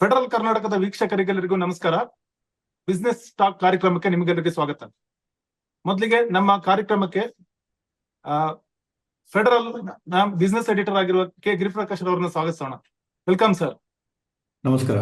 Federal ಕರ್ನಾಟಕದ ವೀಕ್ಷಕರಿಗೆಲ್ಲರಿಗೂ ನಮಸ್ಕಾರ. Business talk ಕಾರ್ಯಕ್ರಮಕ್ಕೆ ನಿಮಗೆಲ್ಲರಿಗೂ ಸ್ವಾಗತ. ಮೊದಲಿಗೆ ನಮ್ಮ ಕಾರ್ಯಕ್ರಮಕ್ಕೆ ಫೆಡರಲ್ ಬಿಸ್ನೆಸ್ ಎಡಿಟರ್ ಆಗಿರುವ ಕೆ. ಗಿರಿಪ್ರಕಾಶ್ ಅವರನ್ನು ಸ್ವಾಗತಿಸೋಣ. ವೆಲ್ಕಮ್ ಸರ್ ನಮಸ್ಕಾರ.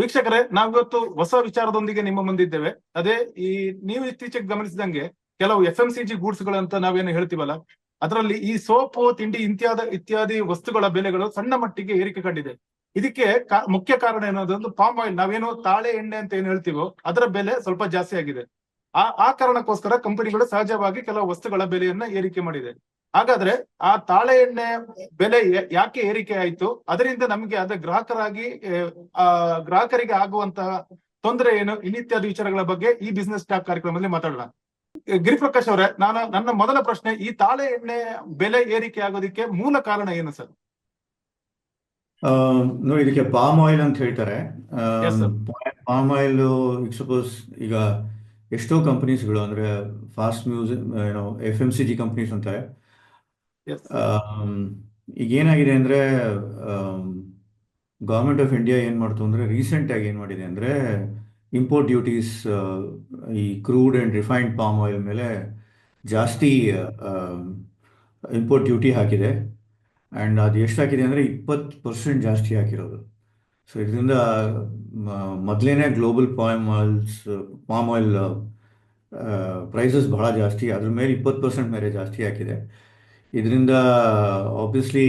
ವೀಕ್ಷಕರೇ ನಾವಿವತ್ತು ಹೊಸ ವಿಚಾರದೊಂದಿಗೆ ನಿಮ್ಮ ಮುಂದಿದ್ದೇವೆ ಅದೇ ಈ ನೀವು ಇತ್ತೀಚೆಗೆ ಗಮನಿಸಿದಂಗೆ ಕೆಲವು F M C G goods ಗಳಂತ ನಾವೇನು ಹೇಳ್ತೀವಲ್ಲ ಅದರಲ್ಲಿ ಈ ಸೋಪು ತಿಂಡಿ ಇತ್ಯಾದ ಇತ್ಯಾದಿ ವಸ್ತುಗಳ ಬೆಲೆಗಳು ಸಣ್ಣ ಮಟ್ಟಿಗೆ ಏರಿಕೆ ಕಂಡಿದೆ. ಇದಕ್ಕೆ ಮುಖ್ಯ ಕಾರಣ ಏನೋದೊಂದು ಪಾಮ್ ಆಯಿಲ್ ನಾವೇನು ತಾಳೆ ಎಣ್ಣೆ ಅಂತ ಏನ್ ಹೇಳ್ತೀವೋ ಅದರ ಬೆಲೆ ಸ್ವಲ್ಪ ಜಾಸ್ತಿ ಆಗಿದೆ. ಆ ಆ ಕಾರಣಕ್ಕೋಸ್ಕರ ಕಂಪನಿಗಳು ಸಹಜವಾಗಿ ಕೆಲವು ವಸ್ತುಗಳ ಬೆಲೆಯನ್ನ ಏರಿಕೆ ಮಾಡಿದೆ. ಹಾಗಾದ್ರೆ ಆ ತಾಳೆ ಎಣ್ಣೆ ಬೆಲೆ ಯಾಕೆ ಏರಿಕೆ ಆಯ್ತು? ಅದರಿಂದ ನಮಗೆ ಅದ ಗ್ರಾಹಕರಾಗಿ ಆ, ಗ್ರಾಹಕರಿಗೆ ಆಗುವಂತಹ ತೊಂದರೆ ಏನು? ಇನ್ನಿತ್ಯಾದಿ ವಿಚಾರಗಳ ಬಗ್ಗೆ ಈ ಬಿಸ್ನೆಸ್ ಟಾಕ್ ಕಾರ್ಯಕ್ರಮದಲ್ಲಿ ಮಾತಾಡೋಣ. ಗಿರಿಪ್ರಕಾಶ್ ಅವರೇ ನಾನು ನನ್ನ ಮೊದಲ ಪ್ರಶ್ನೆ ಈ ತಾಳೆ ಎಣ್ಣೆ ಬೆಲೆ ಏರಿಕೆ ಆಗೋದಕ್ಕೆ ಮೂಲ ಕಾರಣ ಏನು ಸರ್? ನೋಡಿ ಇದಕ್ಕೆ ಪಾಮ್ ಆಯಿಲ್ ಅಂತ ಹೇಳ್ತಾರೆ. ಪಾಮ್ ಆಯಿಲ್ ಈಗ ಸಪೋಸ್ ಈಗ ಎಷ್ಟೋ ಕಂಪನೀಸ್ಗಳು ಅಂದ್ರೆ ಫಾಸ್ಟ್ ಮ್ಯೂಸಿಕ್ ಏನೋ F M C G companies ಅಂತಾರೆ. ಈಗ ಏನಾಗಿದೆ ಅಂದ್ರೆ ಗೌರ್ಮೆಂಟ್ ಆಫ್ ಇಂಡಿಯಾ ಏನು ಮಾಡ್ತು ಅಂದ್ರೆ ರೀಸೆಂಟ್ ಆಗಿ ಏನ್ ಮಾಡಿದೆ ಅಂದ್ರೆ ಇಂಪೋರ್ಟ್ ಡ್ಯೂಟೀಸ್ ಈ crude and refined palm oil ಮೇಲೆ ಜಾಸ್ತಿ ಇಂಪೋರ್ಟ್ ಡ್ಯೂಟಿ ಹಾಕಿದೆ. ಆ್ಯಂಡ್ ಅದು ಎಷ್ಟು ಹಾಕಿದೆ ಅಂದರೆ ಇಪ್ಪತ್ತು ಪರ್ಸೆಂಟ್ ಜಾಸ್ತಿ ಹಾಕಿರೋದು. ಸೊ ಇದರಿಂದ ಮೊದಲೇನೆ global palm oils palm oil prices ಬಹಳ ಜಾಸ್ತಿ, ಅದ್ರ ಮೇಲೆ ಇಪ್ಪತ್ತು ಪರ್ಸೆಂಟ್ ಮೇಲೆ ಜಾಸ್ತಿ ಹಾಕಿದೆ. ಇದರಿಂದ ಆಬ್ವಿಯಸ್ಲಿ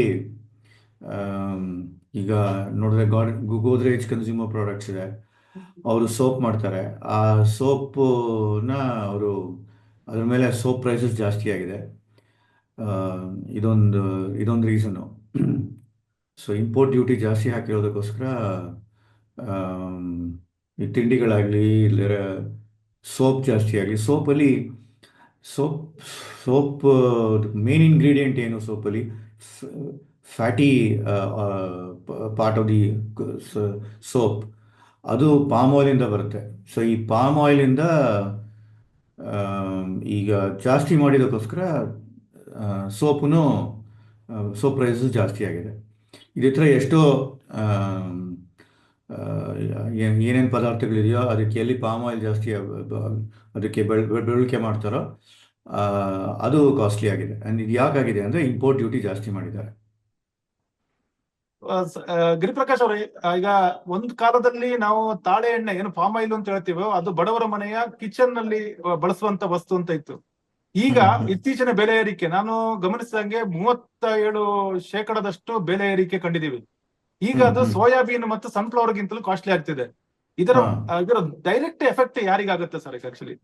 ಈಗ ನೋಡಿದ್ರೆ ಗಾಡ್ ಗೋದ್ರೇಜ್ ಕನ್ಸ್ಯೂಮರ್ ಪ್ರಾಡಕ್ಟ್ಸ್ ಇದೆ. ಅವರು ಸೋಪ್ ಮಾಡ್ತಾರೆ. ಆ ಸೋಪನ್ನ ಅವರು, ಅದ್ರ ಮೇಲೆ ಸೋಪ್ ಪ್ರೈಸಸ್ ಜಾಸ್ತಿ ಆಗಿದೆ. ಇದೊಂದು ಇದೊಂದು ರೀಸನ್ನು ಸೊ ಇಂಪೋರ್ಟ್ ಡ್ಯೂಟಿ ಜಾಸ್ತಿ ಹಾಕಿರೋದಕ್ಕೋಸ್ಕರ ಈ ತಿಂಡಿಗಳಾಗಲಿ ಇಲ್ಲ ಸೋಪ್ ಜಾಸ್ತಿ ಆಗಲಿ, ಸೋಪಲ್ಲಿ, ಸೋಪ್ ಸೋಪ್ ಮೇನ್ ಇಂಗ್ರೀಡಿಯೆಂಟ್ ಏನು ಸೋಪಲ್ಲಿ? Fatty part of the soap. ಅದು ಪಾಮ್ ಆಯಿಲಿಂದ ಬರುತ್ತೆ. ಸೊ ಈ ಪಾಮ್ ಆಯಿಲಿಂದ ಈಗ ಜಾಸ್ತಿ ಮಾಡಿದಕ್ಕೋಸ್ಕರ ಸೋಪು ಸೋಪ್ ಪ್ರೈಸ್ ಜಾಸ್ತಿ ಆಗಿದೆ. ಇದೇ ಥರ ಎಷ್ಟೋ ಏನೇನು ಪದಾರ್ಥಗಳಿದೆಯೋ ಅದಕ್ಕೆ ಎಲ್ಲಿ ಪಾಮ್ ಆಯಿಲ್ ಜಾಸ್ತಿ ಅದಕ್ಕೆ ಬೆಳ್ ಬೆಳಿಕೆ ಮಾಡ್ತಾರೋ ಅದು ಕಾಸ್ಟ್ಲಿ ಆಗಿದೆ. ಅಂಡ್ ಇದು ಯಾಕಾಗಿದೆ ಅಂದರೆ ಇಂಪೋರ್ಟ್ ಡ್ಯೂಟಿ ಜಾಸ್ತಿ ಮಾಡಿದ್ದಾರೆ. ಗಿರಿಪ್ರಕಾಶ್ ಅವರೇ ಈಗ ಒಂದ್ ಕಾಲದಲ್ಲಿ ನಾವು ತಾಳೆ ಎಣ್ಣೆ, ಏನು ಪಾಮ್ ಆಯಿಲ್ ಅಂತ ಹೇಳ್ತೀವೋ, ಅದು ಬಡವರ ಮನೆಯ ಕಿಚನ್ನಲ್ಲಿ ಬಳಸುವಂತ ವಸ್ತು ಅಂತ ಇತ್ತು. ಈಗ. ಇತ್ತೀಚಿನ ಬೆಲೆ ಏರಿಕೆ ನಾನು ಗಮನಿಸಿದಂಗೆ ಮೂವತ್ತ ಏಳು ಶೇಕಡದಷ್ಟು ಬೆಲೆ ಏರಿಕೆ ಕಂಡಿದ್ದೀವಿ. ಈಗ ಅದು. ಸೋಯಾಬೀನ್ ಮತ್ತು ಸನ್ಫ್ಲವರ್ ಗಿಂತಲೂ ಕಾಸ್ಟ್ಲಿ ಆಗ್ತಿದೆ. ಇದರ ಇದರ ಡೈರೆಕ್ಟ್ ಎಫೆಕ್ಟ್ ಯಾರಿಗಾಗುತ್ತೆ ಸರ್ ಆಕ್ಚುಲಿ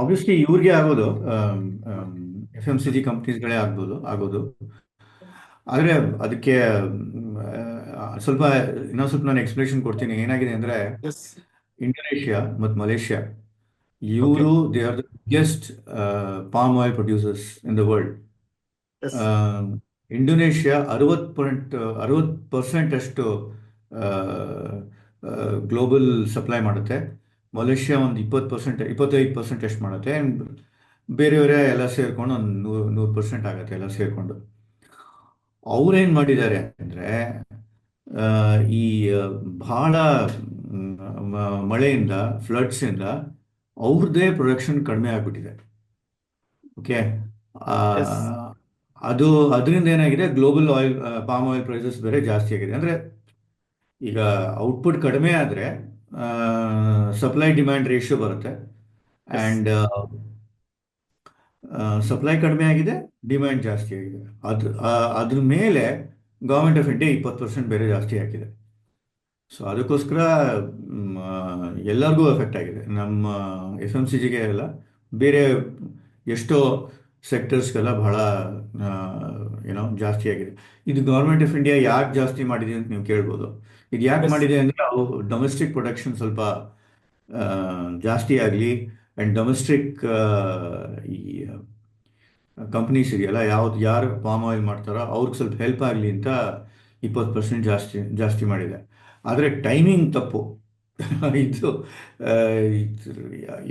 ಆಬ್ವಿಯಸ್ಲಿ ಇವ್ರಿಗೆ ಆಗೋದು ಎಫ್ ಎಂ ಸಿ ಜಿ ಕಂಪ್ನೀಸ್ಗಳೇ ಆಗ್ಬೋದು ಆಗೋದು. ಆದರೆ ಅದಕ್ಕೆ ಸ್ವಲ್ಪ ಇನ್ನೊಂದು ಸ್ವಲ್ಪ ನಾನು ಎಕ್ಸ್ಪ್ಲೇಷನ್ ಕೊಡ್ತೀನಿ. ಏನಾಗಿದೆ ಅಂದರೆ ಇಂಡೋನೇಷ್ಯಾ ಮತ್ತು ಮಲೇಷ್ಯಾ ಇವರು they are the biggest palm oil producers in the world yes Indonesia ಅರವತ್ತು ಪಾಯಿಂಟ್ ಅರವತ್ತು ಪರ್ಸೆಂಟ್ ಅಷ್ಟು ಗ್ಲೋಬಲ್ ಸಪ್ಲೈ ಮಾಡುತ್ತೆ. ಮಲೇಷ್ಯಾ ಒಂದು ಇಪ್ಪತ್ತು ಪರ್ಸೆಂಟ್ ಇಪ್ಪತ್ತೈದು ಪರ್ಸೆಂಟ್ ಅಷ್ಟು ಮಾಡುತ್ತೆ. ಬೇರೆಯವರೇ ಎಲ್ಲ ಸೇರಿಕೊಂಡು ಒಂದು ನೂರು ನೂರು ಪರ್ಸೆಂಟ್ ಆಗುತ್ತೆ ಎಲ್ಲ ಸೇರಿಕೊಂಡು. ಅವ್ರೇನು ಮಾಡಿದ್ದಾರೆ ಅಂದರೆ ಈ ಬಹಳ ಮಳೆಯಿಂದ ಫ್ಲಡ್ಸಿಂದ ಅವ್ರದ್ದೇ ಪ್ರೊಡಕ್ಷನ್ ಕಡಿಮೆ ಆಗಿಬಿಟ್ಟಿದೆ. ಓಕೆ. ಅದು ಅದರಿಂದ ಏನಾಗಿದೆ? Global oil palm oil prices ಬೇರೆ ಜಾಸ್ತಿ ಆಗಿದೆ. ಅಂದರೆ ಈಗ ಔಟ್ಪುಟ್ ಕಡಿಮೆ ಆದರೆ ಸಪ್ಲೈ ಡಿಮ್ಯಾಂಡ್ ರೇಷಿಯೋ ಬರುತ್ತೆ. ಆ್ಯಂಡ್ ಸಪ್ಲೈ ಕಡಿಮೆ ಆಗಿದೆ ಡಿಮ್ಯಾಂಡ್ ಜಾಸ್ತಿ ಆಗಿದೆ. ಅದು ಅದ್ರ ಮೇಲೆ ಗೌರ್ಮೆಂಟ್ ಆಫ್ ಇಂಡಿಯಾ ಇಪ್ಪತ್ತು ಪರ್ಸೆಂಟ್ ಬೇರೆ ಜಾಸ್ತಿ ಹಾಕಿದೆ. ಸೊ ಅದಕ್ಕೋಸ್ಕರ ಎಲ್ಲರಿಗೂ ಎಫೆಕ್ಟ್ ಆಗಿದೆ. ನಮ್ಮ ಎಫ್ ಎಂ ಸಿ ಜಿಗೆ ಎಲ್ಲ ಬೇರೆ ಎಷ್ಟೋ ಸೆಕ್ಟರ್ಸ್ಗೆಲ್ಲ ಬಹಳ ಏನೋ ಜಾಸ್ತಿ ಆಗಿದೆ. ಇದು ಗೌರ್ಮೆಂಟ್ ಆಫ್ ಇಂಡಿಯಾ ಯಾಕೆ ಜಾಸ್ತಿ ಮಾಡಿದೆ ಅಂತ ನೀವು ಕೇಳ್ಬೋದು. ಇದು ಯಾಕೆ. ಮಾಡಿದೆ ಅಂದರೆ ಅವು ಡೊಮೆಸ್ಟಿಕ್ ಪ್ರೊಡಕ್ಷನ್ ಸ್ವಲ್ಪ ಜಾಸ್ತಿ ಆಗಲಿ ಆ್ಯಂಡ್ ಡೊಮೆಸ್ಟಿಕ್ ಈ ಕಂಪ್ನೀಸ್ ಇದೆಯಲ್ಲ ಯಾವ್ದು ಯಾರು ಪಾಮ್ ಆಯಿಲ್ ಮಾಡ್ತಾರೋ ಅವ್ರಿಗೆ ಸ್ವಲ್ಪ ಹೆಲ್ಪ್ ಆಗಲಿ ಅಂತ ಇಪ್ಪತ್ತು ಪರ್ಸೆಂಟ್ ಜಾಸ್ತಿ ಜಾಸ್ತಿ ಮಾಡಿದೆ. ಆದರೆ ಟೈಮಿಂಗ್ ತಪ್ಪು. ಇದು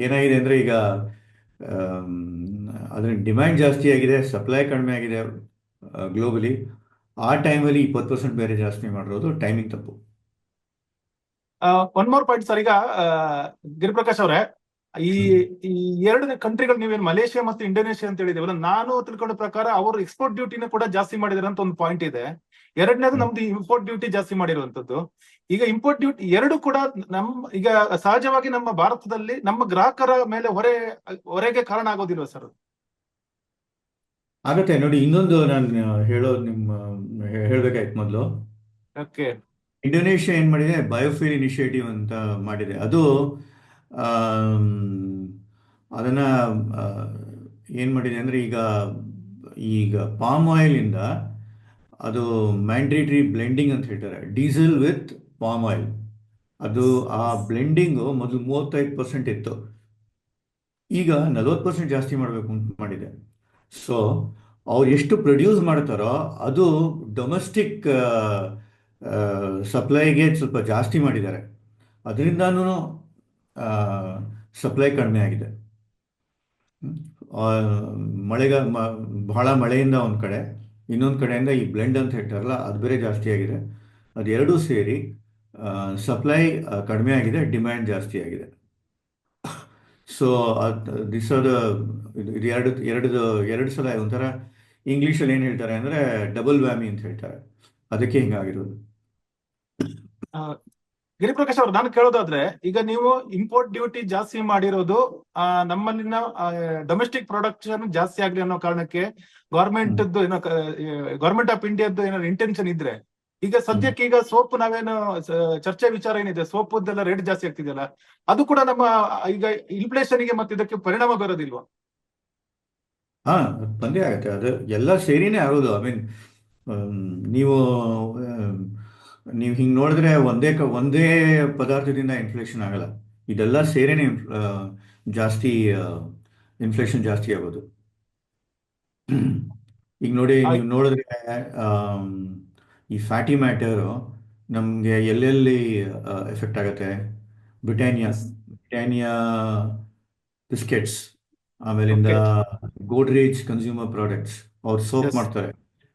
ಏನಾಗಿದೆ ಅಂದರೆ ಈಗ ಅದರ ಡಿಮ್ಯಾಂಡ್ ಜಾಸ್ತಿ ಆಗಿದೆ ಸಪ್ಲೈ ಕಡಿಮೆ ಆಗಿದೆ ಗ್ಲೋಬಲಿ ಆ ಟೈಮಲ್ಲಿ ಇಪ್ಪತ್ತು ಪರ್ಸೆಂಟ್ ಬೇರೆ ಜಾಸ್ತಿ ಮಾಡಿರೋದು ಟೈಮಿಂಗ್ ತಪ್ಪು. ಒನ್ ಮೋರ್ ಪಾಯಿಂಟ್ ಸರ್ ಈಗ ಗಿರಿಪ್ರಕಾಶ್ ಅವರೇ ಈ ಈ ಎರಡು ಕಂಟ್ರಿಗಳು ನೀವೇನು ಮಲೇಷಿಯಾ ಮತ್ತು ಇಂಡೋನೇಷಿಯಾ ಅಂತ ಹೇಳಿದೇವಲ್ಲ ನಾನು ತಿಳ್ಕೊಂಡ ಪ್ರಕಾರ ಅವರು ಎಕ್ಸ್ಪೋರ್ಟ್ ಡ್ಯೂಟಿನ ಕೂಡ ಜಾಸ್ತಿ ಮಾಡಿದಾರೆ ಅಂತ ಒಂದು ಪಾಯಿಂಟ್ ಇದೆ. ಎರಡನೇದು. ನಮ್ದು ಇಂಪೋರ್ಟ್ ಡ್ಯೂಟಿ ಜಾಸ್ತಿ ಮಾಡಿರುವಂತದ್ದು ಈಗ ಇಂಪೋರ್ಟ್ ಡ್ಯೂಟಿ ಎರಡು ಕೂಡ ನಮ್ಮ ಈಗ ಸಹಜವಾಗಿ ನಮ್ಮ ಭಾರತದಲ್ಲಿ ನಮ್ಮ ಗ್ರಾಹಕರ ಮೇಲೆ ಹೊರೆ ಹೊರೆಗೆ ಕಾರಣ ಆಗೋದಿಲ್ವಾ ಸರ್ ಆಗತ್ತೆ. ನೋಡಿ ಇನ್ನೊಂದು ನಾನು ಹೇಳೋ ನಿಮ್ಮ ಹೇಳ್ಬೇಕಾಯ್ತು ಮೊದಲು. ಓಕೆ. ಇಂಡೋನೇಷ್ಯಾ ಏನು ಮಾಡಿದೆ? ಬಯೋಫಿಲ್ ಇನಿಷಿಯೇಟಿವ್ ಅಂತ ಮಾಡಿದೆ. ಅದು ಅದನ್ನ ಏನು ಮಾಡಿದೆ ಅಂದರೆ ಈಗ ಈಗ ಪಾಮ್ ಆಯಿಲಿಂದ ಅದು ಮ್ಯಾಂಡೇಟರಿ ಬ್ಲೆಂಡಿಂಗ್ ಅಂತ ಹೇಳ್ತಾರೆ. ಡೀಸೆಲ್ ವಿತ್ ಪಾಮ್ ಆಯಿಲ್ ಅದು ಆ ಬ್ಲೆಂಡಿಂಗು ಮೊದಲು ಮೂವತ್ತೈದು ಪರ್ಸೆಂಟ್ ಇತ್ತು. ಈಗ ನಲವತ್ತು ಪರ್ಸೆಂಟ್ ಜಾಸ್ತಿ ಮಾಡಬೇಕು ಅಂತ ಮಾಡಿದೆ. ಸೊ ಅವ್ರು ಎಷ್ಟು ಪ್ರೊಡ್ಯೂಸ್ ಮಾಡ್ತಾರೋ ಅದು ಡೊಮೆಸ್ಟಿಕ್ ಸಪ್ಲೈಗೆ ಸ್ವಲ್ಪ ಜಾಸ್ತಿ ಮಾಡಿದ್ದಾರೆ. ಅದರಿಂದನೂ ಸಪ್ಲೈ ಕಡಿಮೆ ಆಗಿದೆ. ಮಳೆಗ, ಮ- ಬಹಳ ಮಳೆಯಿಂದ ಒಂದು ಕಡೆ, ಇನ್ನೊಂದು ಕಡೆಯಿಂದ ಈ ಬ್ಲೆಂಡ್ ಅಂತ ಹೇಳ್ತಾರಲ್ಲ, ಅದು ಬೇರೆ ಜಾಸ್ತಿ ಆಗಿದೆ. ಅದೆರಡೂ ಸೇರಿ ಸಪ್ಲೈ ಕಡಿಮೆ ಆಗಿದೆ ಡಿಮ್ಯಾಂಡ್ ಜಾಸ್ತಿ ಆಗಿದೆ. ಸೊ ದಿಸ್ ಆರ್ ಇದು ಇದು ಎರಡು ಎರಡು ಎರಡು ಸಲ ಒಂಥರ ಇಂಗ್ಲೀಷಲ್ಲಿ ಏನು ಹೇಳ್ತಾರೆ ಅಂದರೆ ಡಬಲ್ ವ್ಯಾಮಿ ಅಂತ ಹೇಳ್ತಾರೆ. ಅದಕ್ಕೆ ಹಿಂಗಾಗಿರೋದು. ಗಿರಿಪ್ರಕಾಶ್ ಅವ್ರು ನಾನು ಕೇಳೋದಾದ್ರೆ ಈಗ ನೀವು ಇಂಪೋರ್ಟ್ ಡ್ಯೂಟಿ ಜಾಸ್ತಿ ಮಾಡಿರೋದು ನಮ್ಮಲ್ಲಿನ ಡೊಮೆಸ್ಟಿಕ್ ಪ್ರೊಡಕ್ಷನ್ ಜಾಸ್ತಿ ಆಗ್ಲಿ ಅನ್ನೋ ಕಾರಣಕ್ಕೆ ಗವರ್ಮೆಂಟ್ ಏನೋ ಗವರ್ಮೆಂಟ್ ಆಫ್ ಇಂಡಿಯಾದ್ದು ಏನಾದ್ರು ಇಂಟೆನ್ಷನ್ ಇದ್ರೆ ಈಗ ಸದ್ಯಕ್ಕೆ ಈಗ ಸೋಪ್ ನಾವೇನು ಚರ್ಚೆ ವಿಚಾರ ಏನಿದೆ ಸೋಪ್ ಎಲ್ಲ ರೇಟ್ ಜಾಸ್ತಿ ಆಗ್ತಿದೆಯಲ್ಲ ಅದು ಕೂಡ ನಮ್ಮ ಈಗ ಇನ್ಫ್ಲೇಷನ್ಗೆ ಮತ್ತೆ ಇದಕ್ಕೆ ಪರಿಣಾಮ ಬರೋದಿಲ್ವಾ? ಹಾ ತೊಂದರೆ ಬಂದೇ ಆಗುತ್ತೆ. ಅದು ಎಲ್ಲ ಸೇರಿನೇ ಆಗೋದು. ಐ ಮೀನ್ ನೀವು ನೀವು ಹಿಂಗೆ ನೋಡಿದ್ರೆ ಒಂದೇ ಕ ಒಂದೇ ಪದಾರ್ಥದಿಂದ ಇನ್ಫ್ಲೇಷನ್ ಆಗಲ್ಲ. ಇದೆಲ್ಲ ಸೇರಿನೇ ಜಾಸ್ತಿ ಇನ್ಫ್ಲೇಷನ್ ಜಾಸ್ತಿ ಆಗೋದು. ಈಗ ನೋಡಿ ನೀವು ನೋಡಿದ್ರೆ ಈ ಫ್ಯಾಟಿ ಮ್ಯಾಟರ್ ನಮಗೆ ಎಲ್ಲೆಲ್ಲಿ ಎಫೆಕ್ಟ್ ಆಗುತ್ತೆ? ಬ್ರಿಟಾನಿಯಾ ಬ್ರಿಟಾನಿಯಾ ಬಿಸ್ಕೆಟ್ಸ್ ಆಮೇಲಿಂದ ಗೋಡ್ರೇಜ್ ಕನ್ಸ್ಯೂಮರ್ ಪ್ರಾಡಕ್ಟ್ಸ್ ಅವ್ರು ಸೋಪ್ ಮಾಡ್ತಾರೆ.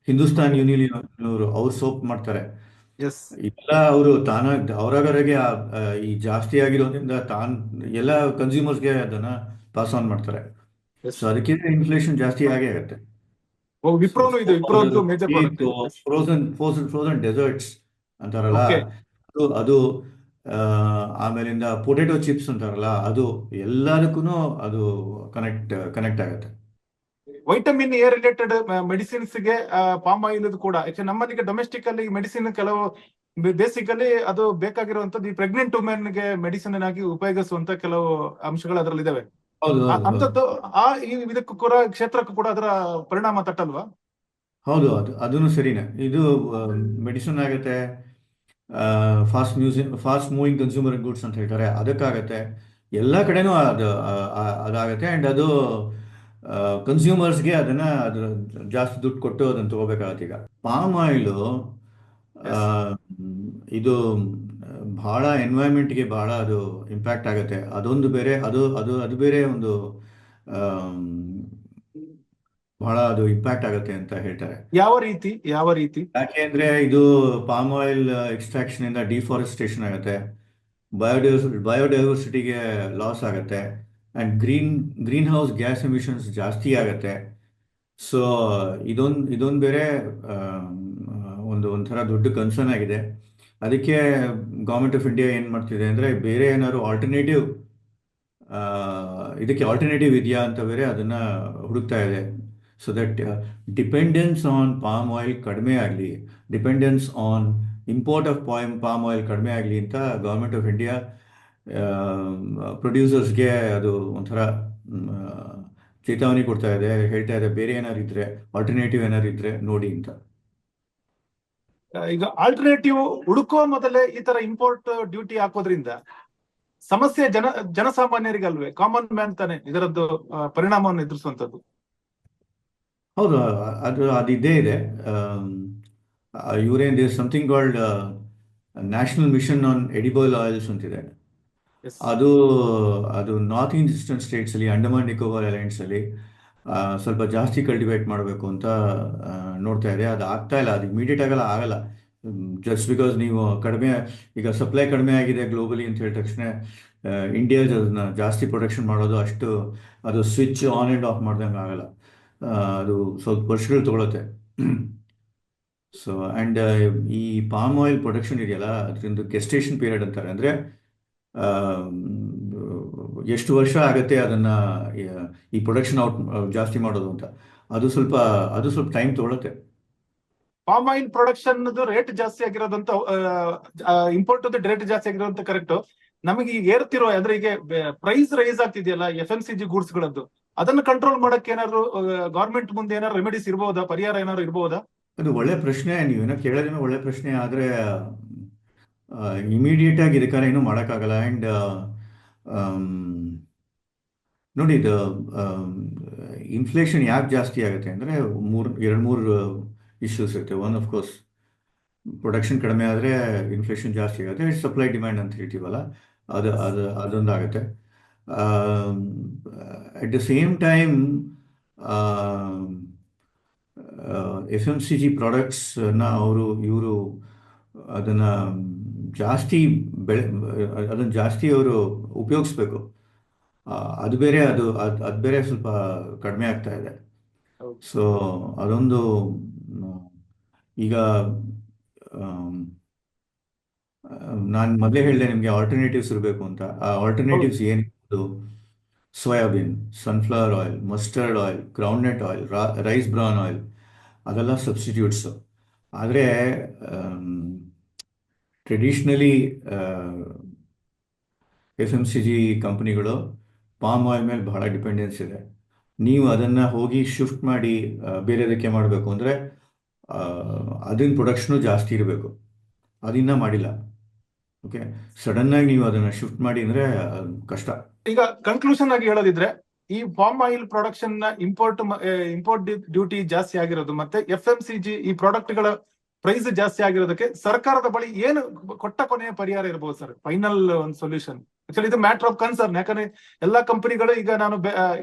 ಹಿಂದೂಸ್ತಾನ್ ಯೂನಿಲಿವರ್ ಅವ್ರು ಸೋಪ್ ಮಾಡ್ತಾರೆ. ಎಲ್ಲ ಅವರು ತಾನ ಅವರವರಿಗೆ ಈ ಜಾಸ್ತಿ ಆಗಿರೋದ್ರಿಂದ ತಾನ್ ಎಲ್ಲ ಕನ್ಸ್ಯೂಮರ್ಸ್ಗೆ ಅದನ್ನ ಪಾಸ್ ಆನ್ ಮಾಡ್ತಾರೆ. ಸೊ ಅದಕ್ಕಿಂತ ಇನ್ಫ್ಲೇಷನ್ ಜಾಸ್ತಿ ಆಗೇ ಆಗುತ್ತೆ. ವಿಪ್ರೋನು ಇದು ಅಂತೂ major product frozen frozen frozen desserts ಅಂತಾರಲ್ಲ. Okay. ಅದು ಅದು ಆ, ಆಮೇಲಿಂದ ಪೊಟೆಟೊ ಚಿಪ್ಸ್ ಅಂತಾರಲ್ಲ ಅದು ಎಲ್ಲದಕ್ಕೂ ಅದು ಕನೆಕ್ಟ್ ಕನೆಕ್ಟ್ ಆಗುತ್ತೆ. ವೈಟಮಿನ್ ಎ ರಿಲೇಟೆಡ್ ಮೆಡಿಸಿನ್ಸ್ಗೆ ಪಾಮ್ ಆಯಿಲ್ ಕೂಡ. ಯಾಕೆ ನಮ್ಮಲ್ಲಿಗೆ ಡೊಮೆಸ್ಟಿಕ್ ಅಲ್ಲಿ ಮೆಡಿಸಿನ್ ಕೆಲವು ಬೇಸಿಕಲಿ ಅದು ಬೇಕಾಗಿರುವಂತದ್ದು ಈ ಪ್ರೆಗ್ನೆಂಟ್ ವುಮೆನ್ಗೆ ಮೆಡಿಸಿನ್ ಆಗಿ ಉಪಯೋಗಿಸುವಂತ ಕೆಲವು ಅಂಶಗಳು ಅದರಲ್ಲಿ ಇದಾವೆ ಅಂತದ್ದು ಆ ಈ ಇದಕ್ಕೂ ಕೂಡ ಕ್ಷೇತ್ರಕ್ಕೂ ಕೂಡ ಅದರ ಪರಿಣಾಮ ತಟ್ಟಲ್ವಾ? ಹೌದು ಅದು ಅದನ್ನು ಸರಿನೇ. ಇದು ಮೆಡಿಸಿನ್ ಆಗುತ್ತೆ fast museum fast moving consumer goods ಅಂತ ಹೇಳ್ತಾರೆ. ಅದಕ್ಕಾಗತ್ತೆ. ಎಲ್ಲ ಕಡೆನೂ ಅದು ಅದಾಗತ್ತೆ. ಆ್ಯಂಡ್ ಅದು ಕನ್ಸ್ಯೂಮರ್ಸ್ಗೆ ಅದನ್ನ ಅದು ಜಾಸ್ತಿ ದುಡ್ಡು ಕೊಟ್ಟು ಅದನ್ನು ತಗೋಬೇಕಾಗತ್ತೆ ಈಗ. ಪಾಮ್ ಆಯಿಲು ಇದು ಬಹಳ ಎನ್ವೈರ್ಮೆಂಟ್ಗೆ ಬಹಳ ಅದು ಇಂಪ್ಯಾಕ್ಟ್ ಆಗುತ್ತೆ. ಅದೊಂದು ಬೇರೆ ಅದು ಅದು ಅದು ಬೇರೆ ಒಂದು ಬಹಳ ಅದು ಇಂಪ್ಯಾಕ್ಟ್ ಆಗುತ್ತೆ ಅಂತ ಹೇಳ್ತಾರೆ. ಯಾವ ರೀತಿ ಯಾವ ರೀತಿ? ಯಾಕೆ ಅಂದ್ರೆ ಇದು ಪಾಮ್ ಆಯಿಲ್ ಎಕ್ಸ್ಟ್ರಾಕ್ಷನ್ ಇಂದ ಡಿಫಾರೆಸ್ಟೇಷನ್ ಆಗುತ್ತೆ. ಬಯೋಡೈವರ್ಸ್ ಬಯೋಡೈವರ್ಸಿಟಿಗೆ ಲಾಸ್ ಆಗುತ್ತೆ. And green green house gas emissions ಜಾಸ್ತಿ ಆಗುತ್ತೆ. ಸೊ ಇದೊಂದು ಇದೊಂದು ಬೇರೆ ಒಂದು ಒಂಥರ ದೊಡ್ಡ ಕನ್ಸರ್ನ್ ಆಗಿದೆ. ಅದಕ್ಕೆ ಗೌರ್ಮೆಂಟ್ ಆಫ್ ಇಂಡಿಯಾ ಏನು ಮಾಡ್ತಿದೆ ಅಂದರೆ ಬೇರೆ ಏನಾದ್ರು ಆಲ್ಟರ್ನೇಟಿವ್ ಇದಕ್ಕೆ ಆಲ್ಟರ್ನೇಟಿವ್ ಇದೆಯಾ ಅಂತ ಬೇರೆ ಅದನ್ನು ಹುಡುಕ್ತಾ ಇದೆ. So that dependence on palm oil ಕಡಿಮೆ ಆಗಲಿ dependence on import of palm palm oil ಕಡಿಮೆ ಆಗಲಿ ಅಂತ ಗೌರ್ಮೆಂಟ್ ಆಫ್ ಇಂಡಿಯಾ ಪ್ರೊಡ್ಯೂಸರ್ಸ್ಗೆ ಅದು ಒಂಥರ ಚೇತಾವಣಿ ಕೊಡ್ತಾ ಇದೆ, ಹೇಳ್ತಾ ಇದೆ ಬೇರೆ ಏನಾದ್ರು ಇದ್ರೆ ಆಲ್ಟರ್ನೇಟಿವ್ ಏನಾದ್ರು ಇದ್ರೆ ನೋಡಿ ಅಂತ. ಈಗ ಆಲ್ಟರ್ನೇಟಿವ್ ಹುಡುಕೋ ಮೊದಲೇ ಈ ತರ ಇಂಪೋರ್ಟ್ ಡ್ಯೂಟಿ ಹಾಕೋದ್ರಿಂದ ಸಮಸ್ಯೆ ಜನ ಜನಸಾಮಾನ್ಯರಿಗಲ್ವೇ? ಕಾಮನ್ ಮ್ಯಾನ್ ತಾನೆ ಇದರದ್ದು ಪರಿಣಾಮವನ್ನು ಎದುರಿಸುವಂತದ್ದು ಹೌದು ಅದು ಅದು ಇದ್ದೇ ಇದೆ. ಇವರೇನ್ there something called national mission on edible oils ಅಂತಿದೆ. ಅದು ಅದು ನಾರ್ತ್ ಈಸ್ಟರ್ನ್ ಸ್ಟೇಟ್ಸ್ ಅಲ್ಲಿ ಅಂಡಮಾನ್ ನಿಕೋಬಾರ್ ಐಲ್ಯಾಂಡ್ಸ್ ಅಲ್ಲಿ ಸ್ವಲ್ಪ ಜಾಸ್ತಿ ಕಲ್ಟಿವೇಟ್ ಮಾಡಬೇಕು ಅಂತ ನೋಡ್ತಾ ಇದೆ ಅದು ಆಗ್ತಾ ಇಲ್ಲ, ಅದು ಇಮಿಡಿಯೇಟ್ ಆಗಲ್ಲ. ಆಗಲ್ಲ ಜಸ್ಟ್ ಬಿಕಾಸ್ ನೀವು ಕಡಿಮೆ, ಈಗ ಸಪ್ಲೈ ಕಡಿಮೆ ಆಗಿದೆ ಗ್ಲೋಬಲಿ ಅಂತ ಹೇಳಿದ ತಕ್ಷಣ ಇಂಡಿಯಾ ಅದನ್ನ ಜಾಸ್ತಿ ಪ್ರೊಡಕ್ಷನ್ ಮಾಡೋದು ಅಷ್ಟು, ಅದು ಸ್ವಿಚ್ ಆನ್ ಆ್ಯಂಡ್ ಆಫ್ ಮಾಡ್ದಂಗೆ ಆಗಲ್ಲ. ಅದು ಸ್ವಲ್ಪ ವರ್ಷಗಳು ತಗೊಳತ್ತೆ. ಸೊ ಆ್ಯಂಡ್ ಈ ಪಾಮ್ ಆಯಿಲ್ ಪ್ರೊಡಕ್ಷನ್ ಇದೆಯಲ್ಲ, ಅದರಿಂದ ಗೆಸ್ಟೇಷನ್ ಪೀರಿಯಡ್ ಅಂತಾರೆ. ಅಂದರೆ ಎಷ್ಟು ವರ್ಷ ಆಗತ್ತೆ ಅದನ್ನ ಈ ಪ್ರೊಡಕ್ಷನ್ ಔಟ್ ಜಾಸ್ತಿ ಮಾಡೋದು ಅಂತ. ಅದು ಸ್ವಲ್ಪ ಅದು ಸ್ವಲ್ಪ ಟೈಮ್ ತಗೊಳುತ್ತೆ. ಪಾಮ್ ಆಯಿಲ್ ಪ್ರೊಡಕ್ಷನ್ ರೇಟ್ ಜಾಸ್ತಿ ಆಗಿರೋದಂತ ಇಂಪೋರ್ಟ್ ರೇಟ್ ಜಾಸ್ತಿ ಆಗಿರೋದಂತ ಕರೆಕ್ಟ್ ನಮಗೆ ಈಗ ಏರ್ತಿರೋ ಅಂದ್ರೆ ಈಗ price rise ಆಗ್ತಿದೆಯಲ್ಲ F N C G goods ಗಳದ್ದು ಅದನ್ನ ಕಂಟ್ರೋಲ್ ಮಾಡಕ್ಕೆ ಏನಾದ್ರು ಗವರ್ಮೆಂಟ್ ಮುಂದೆ ಏನಾದ್ರು ರೆಮಿಡೀಸ್ ಇರಬಹುದಾ ಪರಿಹಾರ ಏನಾದ್ರು ಇರಬಹುದಾ ಅದು ಒಳ್ಳೆ ಪ್ರಶ್ನೆ ನೀವೇನೋ ಕೇಳೋದೇನೋ ಒಳ್ಳೆ ಪ್ರಶ್ನೆ ಆದ್ರೆ ಇಮಿಡಿಯೇಟ್ ಆಗಿ ಇದಕ್ಕಾರ ಏನು ಮಾಡೋಕ್ಕಾಗಲ್ಲ. ಆ್ಯಂಡ್ ನೋಡಿ, ಇದು ಇನ್ಫ್ಲೇಷನ್ ಯಾಕೆ ಜಾಸ್ತಿ ಆಗುತ್ತೆ ಅಂದರೆ ಮೂರು, ಎರಡು, ಮೂರು ಇಶ್ಯೂಸ್ ಇರುತ್ತೆ. ಒನ್ ಆಫ್ ಕೋರ್ಸ್ ಪ್ರೊಡಕ್ಷನ್ ಕಡಿಮೆ ಆದರೆ ಇನ್ಫ್ಲೇಷನ್ ಜಾಸ್ತಿ ಆಗುತ್ತೆ. ಸಪ್ಲೈ ಡಿಮ್ಯಾಂಡ್ ಅಂತ ಹೇಳ್ತೀವಲ್ಲ, ಅದು ಅದು, ಅದೊಂದಾಗುತ್ತೆ. At the same time F M C G ಪ್ರಾಡಕ್ಟ್ಸ್ನ ಅವರು, ಇವರು ಅದನ್ನು ಜಾಸ್ತಿ ಬೆಳೆ ಅದನ್ನು ಜಾಸ್ತಿ ಅವರು ಉಪಯೋಗಿಸ್ಬೇಕು. ಅದು ಬೇರೆ ಅದು ಅದು ಬೇರೆ ಸ್ವಲ್ಪ ಕಡಿಮೆ ಆಗ್ತಾ ಇದೆ. ಸೊ ಅದೊಂದು ಈಗ ನಾನು ಮೊದಲೇ ಹೇಳಿದೆ ನಿಮಗೆ ಆಲ್ಟರ್ನೇಟಿವ್ಸ್ ಇರಬೇಕು ಅಂತ. ಆ ಆಲ್ಟರ್ನೇಟಿವ್ಸ್ ಏನಿತ್ತು soybean sunflower oil mustard oil groundnut oil rice brown oil ಅದೆಲ್ಲ ಸಬ್ಸ್ಟಿಟ್ಯೂಟ್ಸು ಆದರೆ traditionally F M C G ಕಂಪ್ನಿಗಳು ಪಾಮ್ ಆಯಿಲ್ ಮೇಲೆ ಬಹಳ ಡಿಪೆಂಡೆನ್ಸ್ ಇದೆ. ನೀವು ಅದನ್ನು ಹೋಗಿ ಶಿಫ್ಟ್ ಮಾಡಿ ಬೇರೆದಕ್ಕೆ ಮಾಡಬೇಕು ಅಂದರೆ ಅದನ್ನ ಪ್ರೊಡಕ್ಷನು ಜಾಸ್ತಿ ಇರಬೇಕು. ಅದಿನ್ನ ಮಾಡಿಲ್ಲ. ಓಕೆ ಸಡನ್ನಾಗಿ ನೀವು ಅದನ್ನು ಶಿಫ್ಟ್ ಮಾಡಿ ಅಂದರೆ, ಕಷ್ಟ. ಈಗ ಕನ್ಕ್ಲೂಷನ್ ಆಗಿ ಹೇಳೋದಿದ್ರೆ, ಈ palm oil production import import duty ಜಾಸ್ತಿ ಆಗಿರೋದು ಮತ್ತೆ ಎಫ್ ಎಂ ಸಿ ಜಿ ಈ ಪ್ರಾಡಕ್ಟ್ಗಳ ಪ್ರೈಸ್ ಜಾಸ್ತಿ ಆಗಿರೋದಕ್ಕೆ ಸರ್ಕಾರದ ಬಳಿ ಏನು ಕೊಟ್ಟ ಕೊನೆಯ ಪರಿಹಾರ ಇರಬಹುದು ಸರ್? ಫೈನಲ್ ಒಂದು ಸೊಲ್ಯೂಷನ್ ಆಕ್ಚುಲಿ ಇದು ಮ್ಯಾಟರ್ ಆಫ್ ಕನ್ಸರ್ನ್ ಯಾಕಂದ್ರೆ ಎಲ್ಲಾ ಕಂಪನಿಗಳು ಈಗ ನಾನು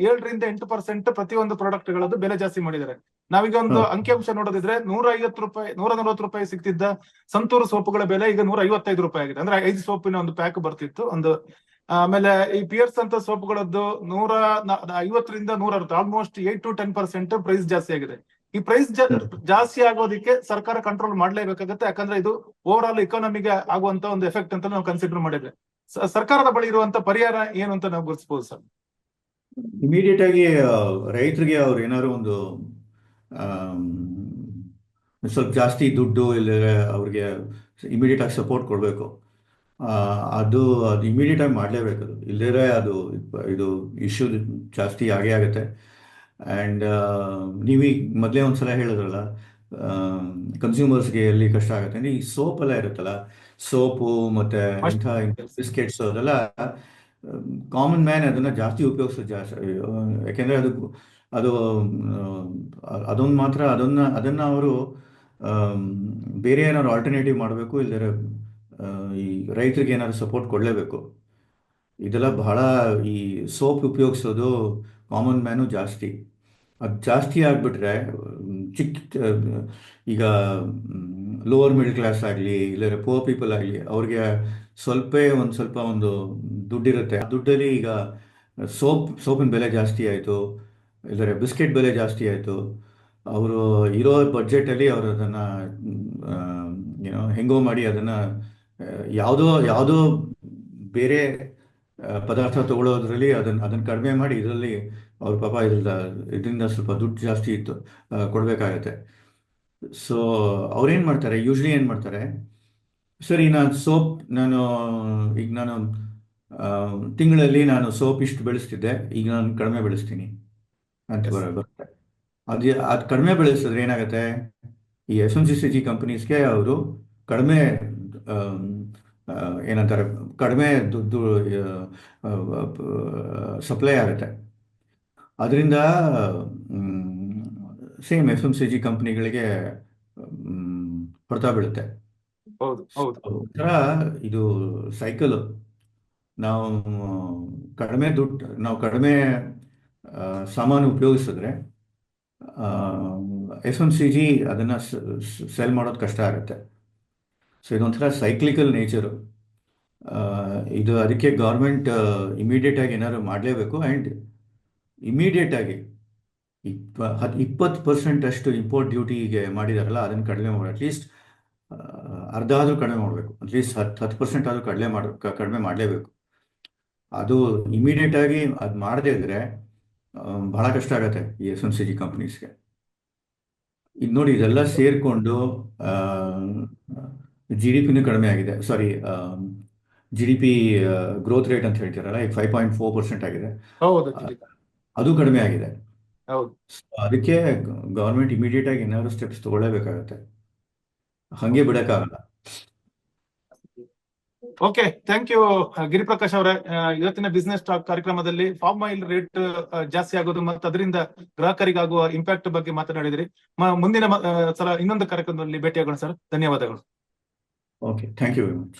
ಏಳರಿಂದ ಎಂಟು ಪರ್ಸೆಂಟ್ ಪ್ರತಿಯೊಂದು ಪ್ರಾಡಕ್ಟ್ ಗಳದ್ದು ಬೆಲೆ ಜಾಸ್ತಿ ಮಾಡಿದ್ದಾರೆ. ನಾವೀಗ ಒಂದು. ಅಂಕಿಅಂಶ ನೋಡೋದಿದ್ರೆ ನೂರ ಐವತ್ತು ರೂಪಾಯಿ ನೂರ ನಲವತ್ತು ರೂಪಾಯಿ ಸಿಗ್ತಿದ್ದ ಸಂತೂರು ಸೋಪುಗಳ ಬೆಲೆ ಈಗ ನೂರ ಐವತ್ತೈದು ರೂಪಾಯಿ ಆಗಿದೆ. ಅಂದ್ರೆ ಐದು ಸೋಪಿನ ಒಂದು ಪ್ಯಾಕ್ ಬರ್ತಿತ್ತು. ಒಂದು ಆಮೇಲೆ ಈ ಪಿಯರ್ಸ್ ಅಂತ ಸೋಪುಗಳದ್ದು ನೂರ ಐವತ್ತರಿಂದ ನೂರ almost eight to ten percent price ಜಾಸ್ತಿ ಆಗಿದೆ. ಈ ಪ್ರೈಸ್ ಜಾಸ್ತಿ ಆಗೋದಕ್ಕೆ ಸರ್ಕಾರ ಕಂಟ್ರೋಲ್ ಮಾಡ್ಲೇಬೇಕಾಗುತ್ತೆ. ಯಾಕಂದ್ರೆ ಇದು ಓವರ್ ಆಲ್ ಇಕಾನಮಿಗೆ ಆಗುವಂತ ಒಂದು ಎಫೆಕ್ಟ್ ಅಂತ ನಾವು ಕನ್ಸಿಡರ್ ಮಾಡಿದ್ರೆ. ಸರ್ಕಾರದ ಬಳಿ ಇರುವಂತ ಪರಿಹಾರ ಏನು ಅಂತ ನಾವು ಗುರುತಿಸಬಹುದು ಸರ್? ಇಮಿಡಿಯೇಟ್ ಆಗಿ ರೈತರಿಗೆ ಅವ್ರು ಏನಾದ್ರು ಒಂದು ಸ್ವಲ್ಪ ಜಾಸ್ತಿ ದುಡ್ಡು ಇಲ್ಲ ಅವ್ರಿಗೆ ಇಮಿಡಿಯೇಟ್ ಆಗಿ ಸಪೋರ್ಟ್ ಕೊಡಬೇಕು. ಅದು ಅದು ಇಮಿಡಿಯೇಟ್ ಆಗಿ ಮಾಡಲೇಬೇಕು ಅದು ಇಲ್ಲದೇ ಅದು ಇದು ಇಶ್ಯೂ ಜಾಸ್ತಿ ಆಗೇ ಆಗುತ್ತೆ. ಆ್ಯಂಡ್ ನೀವೀಗ ಮೊದಲೇ ಒಂದ್ಸಲ ಹೇಳಿದ್ರಲ್ಲ ಕನ್ಸ್ಯೂಮರ್ಸ್ಗೆ ಎಲ್ಲಿ ಕಷ್ಟ ಆಗುತ್ತೆ ಅಂದರೆ ಈ ಸೋಪ್ ಎಲ್ಲ ಇರುತ್ತಲ್ಲ ಸೋಪು ಮತ್ತು ಇಂಥ ಬಿಸ್ಕೆಟ್ಸ್ ಅದೆಲ್ಲ ಕಾಮನ್ ಮ್ಯಾನ್ ಅದನ್ನು ಜಾಸ್ತಿ ಉಪಯೋಗಿಸೋದು ಜಾಸ್ತಿ ಯಾಕೆಂದರೆ ಅದು ಅದು ಅದೊಂದು ಮಾತ್ರ ಅದನ್ನು ಅದನ್ನು ಅವರು ಬೇರೆ ಏನಾದ್ರು ಆಲ್ಟರ್ನೇಟಿವ್ ಮಾಡಬೇಕು ಇಲ್ಲದ್ರೆ ಈ ರೈತರಿಗೆ ಏನಾದ್ರು ಸಪೋರ್ಟ್ ಕೊಡಲೇಬೇಕು. ಇದೆಲ್ಲ ಬಹಳ ಈ ಸೋಪ್ ಉಪಯೋಗಿಸೋದು ಕಾಮನ್ ಮ್ಯಾನು ಜಾಸ್ತಿ. ಅದು ಜಾಸ್ತಿ ಆಗಿಬಿಟ್ರೆ ಚಿಕ್ಕ ಈಗ ಲೋವರ್ ಮಿಡ್ಲ್ ಕ್ಲಾಸ್ ಆಗಲಿ, ಇಲ್ಲದ್ರೆ ಪೋರ್ ಪೀಪಲ್ ಆಗಲಿ, ಅವ್ರಿಗೆ ಸ್ವಲ್ಪ ಒಂದು ಸ್ವಲ್ಪ ಒಂದು ದುಡ್ಡಿರುತ್ತೆ. ಆ ದುಡ್ಡಲ್ಲಿ ಈಗ ಸೋಪ್, ಸೋಪಿನ ಬೆಲೆ ಜಾಸ್ತಿ ಆಯಿತು, ಇಲ್ಲದ್ರೆ ಬಿಸ್ಕೆಟ್ ಬೆಲೆ ಜಾಸ್ತಿ ಆಯಿತು, ಅವರು ಇರೋ ಬಜೆಟಲ್ಲಿ ಅವರು ಅದನ್ನು ಏನೋ ಹೆಂಗೋ ಮಾಡಿ ಅದನ್ನು ಯಾವುದೋ ಯಾವುದೋ ಬೇರೆ ಪದಾರ್ಥ ತಗೊಳ್ಳೋದ್ರಲ್ಲಿ ಅದನ್ನು ಅದನ್ನು ಕಡಿಮೆ ಮಾಡಿ ಇದರಲ್ಲಿ ಅವ್ರ ಪಾಪ ಇದ್ರಿಂದ ಇದರಿಂದ ಸ್ವಲ್ಪ ದುಡ್ಡು ಜಾಸ್ತಿ ಇತ್ತು ಕೊಡಬೇಕಾಗತ್ತೆ. ಸೊ ಅವ್ರೇನು ಮಾಡ್ತಾರೆ ಯೂಶ್ವಲಿ ಏನು ಮಾಡ್ತಾರೆ ಸರಿ ನಾನು ಸೋಪ್ ನಾನು ಈಗ ನಾನು ತಿಂಗಳಲ್ಲಿ ನಾನು ಸೋಪ್ ಇಷ್ಟು ಬೆಳೆಸ್ತಿದ್ದೆ ಈಗ ನಾನು ಕಡಿಮೆ ಬೆಳೆಸ್ತೀನಿ ಅಂತ ಬರುತ್ತೆ ಅದು ಅದು ಕಡಿಮೆ ಬೆಳೆಸಿದ್ರೆ ಏನಾಗುತ್ತೆ ಈ S M C C G ಕಂಪನೀಸ್ಗೆ ಅವರು ಕಡಿಮೆ ಏನಂತಾರೆ ಕಡಿಮೆ ದುಡ್ಡು ಸಪ್ಲೈ ಆಗುತ್ತೆ. ಅದರಿಂದ same F M C G ಕಂಪ್ನಿಗಳಿಗೆ ಹೊಡೆತ ಬೀಳುತ್ತೆ. ಒಂಥರ ಇದು ಸೈಕಲ್ ನಾವು ಕಡಿಮೆ ದುಡ್ಡು ನಾವು ಕಡಿಮೆ ಸಾಮಾನು ಉಪಯೋಗಿಸಿದ್ರೆ ಎಫ್ ಎಂ ಸಿ ಜಿ ಅದನ್ನು ಸೆಲ್ ಮಾಡೋದು ಕಷ್ಟ ಆಗುತ್ತೆ. ಸೊ ಇದೊಂಥರ ಸೈಕ್ಲಿಕಲ್ ನೇಚರು ಇದು ಅದಕ್ಕೆ ಗೌರ್ಮೆಂಟ್ ಇಮಿಡಿಯೇಟಾಗಿ ಏನಾದ್ರು ಮಾಡಲೇಬೇಕು ಆ್ಯಂಡ್ ಇಮಿಡಿಯೇಟಾಗಿ ಇಪ್ಪ ಹತ್ತು ಇಪ್ಪತ್ತು ಪರ್ಸೆಂಟ್ ಅಷ್ಟು ಇಂಪೋರ್ಟ್ ಡ್ಯೂಟಿಗೆ ಮಾಡಿದಾರಲ್ಲ, ಅದನ್ನು ಕಡಿಮೆ ಮಾಡಿ ಅಟ್ಲೀಸ್ಟ್ ಅರ್ಧ ಆದರೂ ಕಡಿಮೆ ಮಾಡಬೇಕು ಅಟ್ಲೀಸ್ಟ್ ಹತ್ತು ಹತ್ತು ಪರ್ಸೆಂಟ್ ಆದರೂ ಕಡಿಮೆ ಮಾಡ ಕಡಿಮೆ ಮಾಡಲೇಬೇಕು. ಅದು ಇಮಿಡಿಯೇಟ್ ಆಗಿ ಅದು ಮಾಡದೇ ಇದ್ರೆ ಬಹಳ ಕಷ್ಟ ಆಗತ್ತೆ ಈ ಎಸ್ ಎಂ ಸಿ ಜಿ ಕಂಪ್ನೀಸ್ಗೆ ಇದು ನೋಡಿ ಇದೆಲ್ಲ ಸೇರಿಕೊಂಡು ಜಿ ಡಿ ಪಿನೂ ಕಡಿಮೆ ಆಗಿದೆ sorry G D P growth rate ಅಂತ ಹೇಳ್ತೀರಲ್ಲ ಈಗ ಫೈವ್ ಪಾಯಿಂಟ್ ಫೋರ್ ಪರ್ಸೆಂಟ್ ಆಗಿದೆ. ಹೌದು ಅದು ಕಡಿಮೆ ಆಗಿದೆ. ಹೌದು. ಅದಕ್ಕೆ ಗೌರ್ಮೆಂಟ್ ಇಮಿಡಿಯೇಟ್ ಆಗಿ ಏನಾದ್ರು ಸ್ಟೆಪ್ಸ್ ತಗೊಳ್ಳೇಬೇಕಾಗತ್ತೆ. ಹಂಗೆ ಬಿಡಕ್ಕಾಗಲ್ಲ. ಓಕೆ ಥ್ಯಾಂಕ್ ಯು ಗಿರಿಪ್ರಕಾಶ್ ಅವರೇ. ಇವತ್ತಿನ ಬಿಸ್ನೆಸ್ ಟಾಕ್ ಕಾರ್ಯಕ್ರಮದಲ್ಲಿ ಫಾರ್ಮ್ ಆಯಿಲ್ ರೇಟ್ ಜಾಸ್ತಿ ಆಗೋದು ಮತ್ತು ಅದರಿಂದ ಗ್ರಾಹಕರಿಗಾಗುವ ಇಂಪ್ಯಾಕ್ಟ್ ಬಗ್ಗೆ ಮಾತನಾಡಿದಿರಿ. ಮುಂದಿನ ಸಲ ಇನ್ನೊಂದು ಕಾರ್ಯಕ್ರಮದಲ್ಲಿ ಭೇಟಿಯಾಗೋಣ ಸರ್. ಧನ್ಯವಾದಗಳು. Okay thank you very much